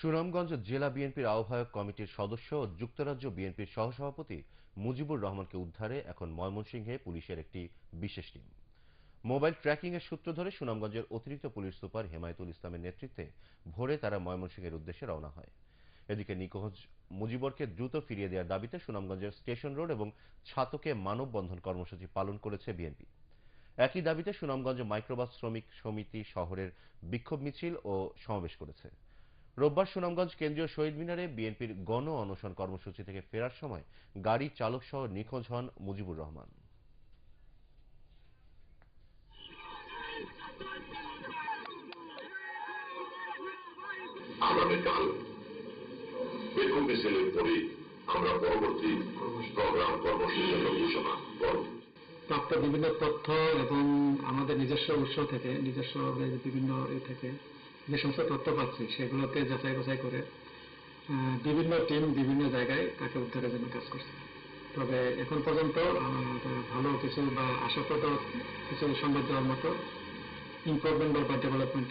সুনামগঞ্জ জেলা বিএনপির আহ্বায়ক কমিটির সদস্য ও যুক্তরাজ্য বিএনপির সহসভাপতি মুজিবুর রহমানকে উদ্ধারে এখন ময়মনসিংহে পুলিশের একটি বিশেষ টিম। মোবাইল ট্র্যাকিং এর সূত্র ধরে সুনামগঞ্জের অতিরিক্ত পুলিশ সুপার হেমায়তুল ইসলামের নেতৃত্বে ভোরে তারা ময়মনসিংহের উদ্দেশ্যে রওনা হয়। এদিকে নিখোঁজ মুজিবরকে দ্রুত ফিরিয়ে দেওয়ার দাবিতে সুনামগঞ্জের স্টেশন রোড এবং ছাতকে মানববন্ধন কর্মসূচি পালন করেছে বিএনপি। একই দাবিতে সুনামগঞ্জ মাইক্রোবাস শ্রমিক সমিতি শহরের বিক্ষোভ মিছিল ও সমাবেশ করেছে। রোববার সুনামগঞ্জ কেন্দ্রীয় শহীদ মিনারে বিএনপির গণ অনশন কর্মসূচি থেকে ফেরার সময় গাড়ি চালক সহ নিখোঁজ হন মুজিবুর রহমান। আগামীকাল বেকুব মিছিলের পরে আমরা পরবর্তী প্রোগ্রাম কর্মসূচি ঘোষণা করব। প্রাপ্ত বিভিন্ন তথ্য এবং আমাদের নিজস্ব উৎস থেকে নিজস্ব বিভিন্ন এ থেকে যে সমস্ত তথ্য পাচ্ছি সেগুলোতে যাচাই বাছাই করে বিভিন্ন টিম বিভিন্ন জায়গায় তাকে উদ্ধারের জন্য কাজ করছে। তবে এখন পর্যন্ত ভালো কিছু বা আশাপ্রদ কিছু সংবাদ দেওয়ার মতো ইম্প্রুভমেন্ট বা ডেভেলপমেন্ট